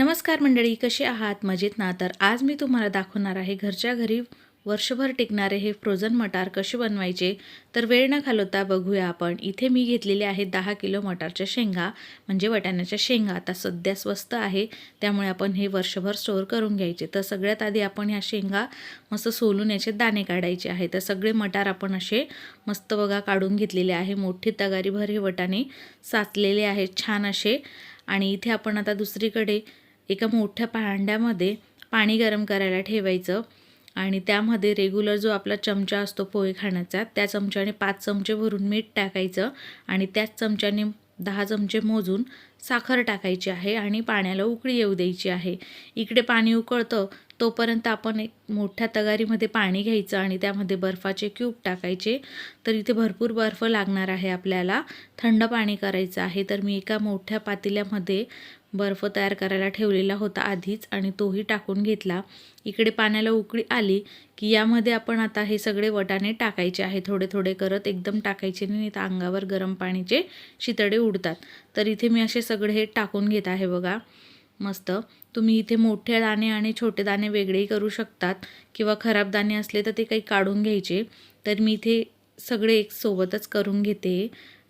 नमस्कार मंडळी कसे आहात? मजेत ना? तर आज मी तुम्हाला दाखवणार आहे घरच्या घरी वर्षभर टिकणारे हे फ्रोझन मटार कसे बनवायचे? तर वेळ न घालवता बघूया आपण. इथे मी घेतलेले आहेत दहा किलो मटारच्या शेंगा म्हणजे वटाण्याच्या शेंगा. आता सध्या स्वस्त आहे त्यामुळे आपण हे वर्षभर स्टोअर करून घ्यायचे. तर सगळ्यात आधी आपण ह्या शेंगा मस्त सोलून याचे दाणे काढायचे आहे. तर सगळे मटार आपण असे मस्त बघा काढून घेतलेले आहे. मोठी तगारीभर हे वटाणे साचलेले आहेत छान असे. आणि इथे आपण आता दुसरीकडे एका मोठ्या भांड्यामध्ये पाणी गरम करायला ठेवायचं आणि त्यामध्ये रेग्युलर जो आपला चमचा असतो पोहे खाण्याचा त्या चमच्याने पाच चमचे भरून मीठ टाकायचं आणि त्याच चमच्याने दहा चमचे मोजून साखर टाकायची आहे आणि पाण्याला उकळी येऊ द्यायची आहे. इकडे पाणी उकळतं तोपर्यंत आपण एक मोठ्या तगारीमध्ये पाणी घ्यायचं आणि त्यामध्ये बर्फाचे क्यूब टाकायचे. तर इथे भरपूर बर्फ लागणार आहे आपल्याला. थंड पाणी करायचं आहे. तर मी एका मोठ्या पातेल्यामध्ये बर्फ तयार करायला ठेवलेला होता आधीच आणि तोही टाकून घेतला. इकडे पाण्याला उकळी आली की यामध्ये आपण आता हे सगळे वटाणे टाकायचे आहे. थोडे थोडे करत एकदम टाकायचे नाही तर अंगावर गरम पाणीचे शितडे उडतात. तर इथे मी असे सगळे हे टाकून घेत आहे बघा. मस्त. तुम्ही इथे मोठे दाणे आणि छोटे दाणे वेगळेही करू शकतात. किंवा खराब दाणे असले तर ते काही काढून घ्यायचे. तर मी इथे सगळे एक सोबतच करून घेते.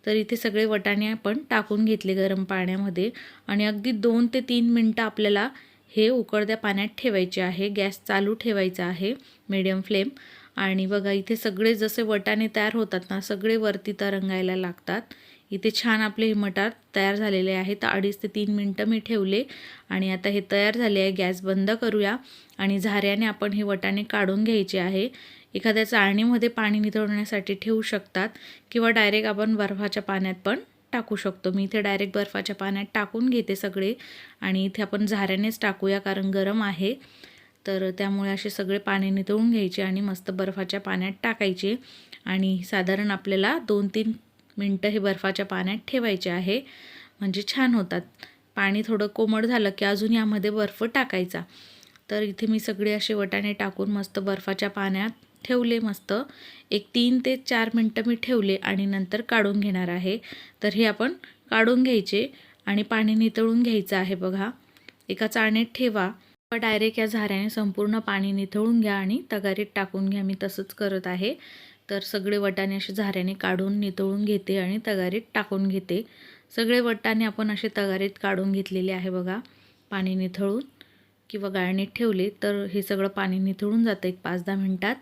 तर इथे सगळे वटाणे आपण टाकून घेतले गरम पाण्यामध्ये. आणि अगदी दोन ते तीन मिनटं आपल्याला हे उकळत्या पाण्यात ठेवायचे आहे. गॅस चालू ठेवायचा आहे. मीडियम फ्लेम आणि बघा इथे सगळे जसे वटाणे तयार होतात ना सगळे वरती तरंगायला लागतात. इथे छान आपले हे मटार तयार झालेले आहे तर अडीच ते तीन मिनटं मी ठेवले. आणि आता हे तयार झाले आहे. गॅस बंद करूया. आणि झाऱ्याने आपण हे वटाणे काढून घ्यायचे आहे. एखाद्या चाळणीमध्ये पाणी निथळण्यासाठी ठेवू शकतात. किंवा डायरेक्ट आपण बर्फाच्या पाण्यात पण टाकू शकतो. मी इथे डायरेक्ट बर्फाच्या पाण्यात टाकून घेते सगळे. आणि इथे आपण झाऱ्यानेच टाकूया कारण गरम आहे. तर त्यामुळे असे सगळे पाणी नितळून घ्यायचे आणि मस्त बर्फाच्या पाण्यात टाकायचे. आणि साधारण आपल्याला दोन तीन मिनटं हे बर्फाच्या पाण्यात ठेवायचे आहे. म्हणजे छान होतात. पाणी थोडं कोमट झालं की अजून यामध्ये बर्फ टाकायचा. तर इथे मी सगळे असे वटाणे टाकून मस्त बर्फाच्या पाण्यात ठेवले मस्त. एक तीन ते चार मिनटं मी ठेवले आणि नंतर काढून घेणार आहे. तर हे आपण काढून घ्यायचे आणि पाणी नितळून घ्यायचं आहे बघा. एका चाळणीत ठेवा. डायरेक्ट या झाऱ्याने संपूर्ण पाणी निथळून घ्या आणि तगारीत टाकून घ्या. मी तसंच करत आहे. तर सगळे वटाणे असे झाऱ्याने काढून नितळून घेते आणि तगारीत टाकून घेते. सगळे वटाणे आपण असे तगारीत काढून घेतलेले आहे बघा. पाणी निथळून किंवा गाळणीत ठेवले तर हे सगळं पाणी निथळून जातं एक पाच दहा मिनटात.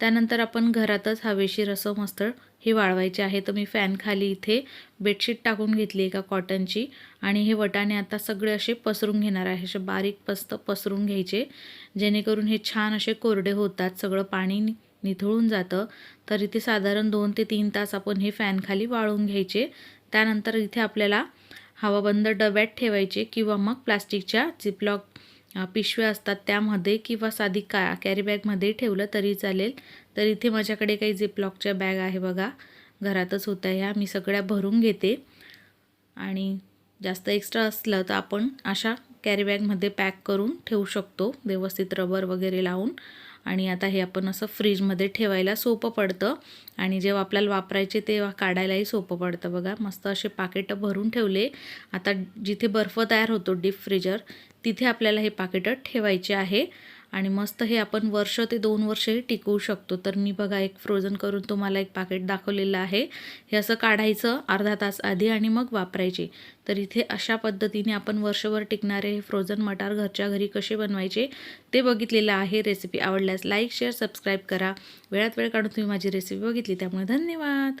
त्यानंतर आपण घरातच हवेशीर असं मस्त हे वाळवायचे आहे. तर मी फॅन खाली इथे बेडशीट टाकून घेतली एका कॉटनची आणि हे वटाणे आता सगळे असे पसरून घेणार आहे. असे बारीक पस्त पसरून घ्यायचे. जेणेकरून हे छान असे कोरडे होतात. सगळं पाणी निथळून जातं. तर इथे साधारण दोन ते तीन तास आपण हे फॅनखाली वाळून घ्यायचे. त्यानंतर इथे आपल्याला हवाबंद डब्यात ठेवायचे किंवा मग प्लास्टिकच्या झिपलॉक पिशव्या असतात त्यामध्ये किंवा साधी का कॅरीबॅगमध्ये ठेवलं तरी चालेल. तर इथे माझ्याकडे काही झिपलॉकच्या बॅग आहे बघा. घरातच होत्या ह्या. मी सगळ्या भरून घेते. आणि जास्त एक्स्ट्रा असलं तर आपण अशा कॅरीबॅगमध्ये पॅक करून ठेवू शकतो. व्यवस्थित रबर वगैरे लावून. आणि आता हे आपण असं फ्रीजमध्ये ठेवायला सोपं पडतं. आणि जेव्हा आपल्याला वापरायचे तेव्हा काढायलाही सोपं पडतं बघा. मस्त असे पाकिटं भरून ठेवले. आता जिथे बर्फ तयार होतो डीप फ्रीजर तिथे आपल्याला हे पाकिटं ठेवायचे आहे. आणि मस्त हे आपण वर्ष ते दोन वर्षही टिकवू शकतो. तर मी बघा एक फ्रोझन करून तुम्हाला एक पाकिट दाखवलेलं आहे. हे असं काढायचं अर्धा तास आधी आणि मग वापरायचे. तर इथे अशा पद्धतीने आपण वर्षभर टिकणारे हे फ्रोझन मटार घरच्या घरी कसे बनवायचे ते बघितलेलं आहे. रेसिपी आवडल्यास लाईक शेअर सबस्क्राईब करा. वेळात वेळ काढून तुम्ही माझी रेसिपी बघितली त्यामुळे धन्यवाद!